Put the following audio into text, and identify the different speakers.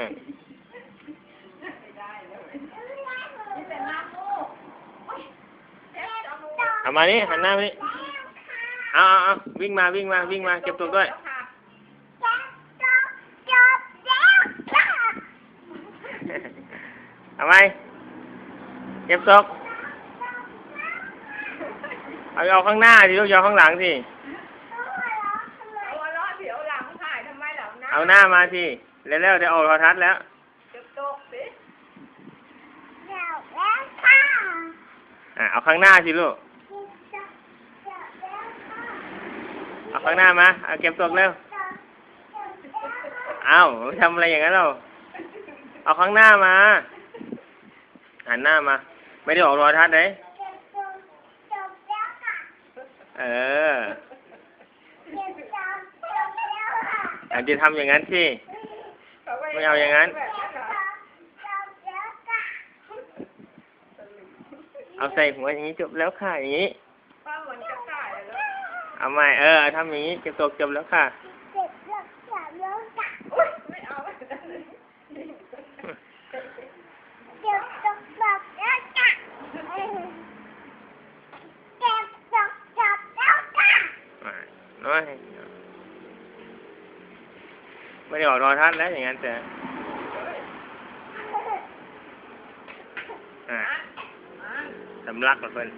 Speaker 1: อ
Speaker 2: นี่เป็นน้ำมูกโอ๊ยเจ็บจมูก
Speaker 1: เอามานี่หันหน้ามานี่เอาเอาเอาวิ่งมาวิ่งมาวิ่งมาเก็บตัวด้วยเอาไหมเก็บศพเอาเอาข้างหน้าสิลูกอย่าเอาข้างหลังสิ
Speaker 2: เอาหัวเราะเดี๋ยวหลังถ่ายทำไมหลังนะ
Speaker 1: เอาหน้ามาสิ เร็วๆเดี๋ยวออกโทรทัศน์แล้ว
Speaker 2: เจ็บตกสิ
Speaker 1: อะเอาข้างหน้าสิลูก เอาข้างหน้ามาเอาเก็บตกเร็วเอาทำอะไรอย่างนั้นเรา เอาข้างหน้ามา หันหน้ามา ไม่ได้ออกโทรทัศน์เลยเอออาจจะทำอย่างนั้นสิ ไม่เอาอย่างนั้น เอาใส่หัวอย่างนี้จบแล้วค่ะอย่างนี้
Speaker 2: ป้าเหมือนจะถ่ายเลย
Speaker 1: เอาใหม่เออทำอย่างนี้เก็บตกจบแล้วค่ะ
Speaker 2: อุ๊ยไม่เอาไม่เอา
Speaker 1: อ่าน้อย ไม่ได้ออกรอทัศน์แล้วอย่างนั้นแต่อ่าสำลักกับเพิ่น